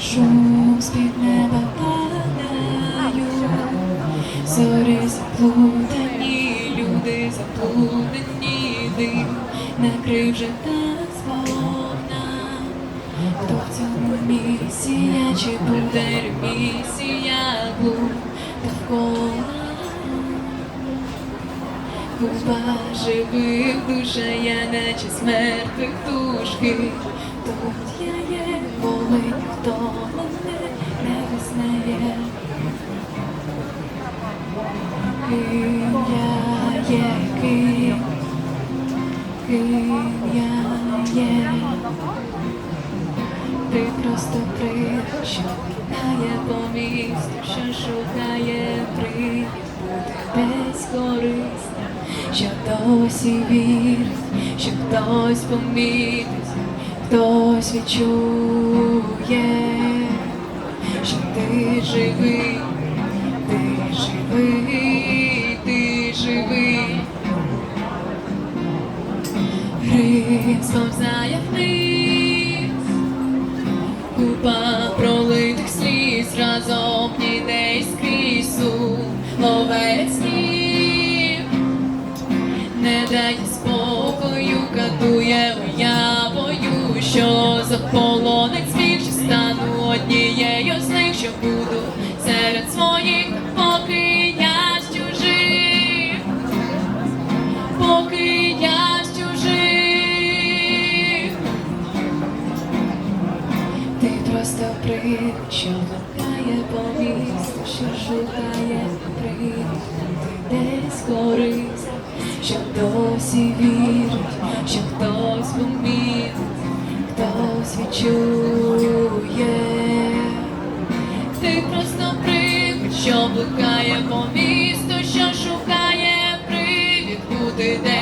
Шум з-під неба падаю, зорі заплутані, люди заплутані, дим накрив вже так змовна. Хто в цьому місія, чи буде місія, глум довкола? Купа живих душа, я наче з мертвих душки. Тут я коли ніхто мене не визнає. Ким я є, ким, ким я є. Ти просто кидає по місту, що шукає привід бути десь корисним, що досі вірить, що хтось помітить, хтось відчує, що ти живий, ти живий, ти живий. Грим сповзає вниз, Купа пролитих сліз разом ніде скрізь ловець снів не дає Ти просто привид, що блукає по місту, що шукає привід, десь користь, що досі вірить, що хтось помітить, хтось відчує. Ти просто привид, що блукає по місту, що шукає привід, бути десь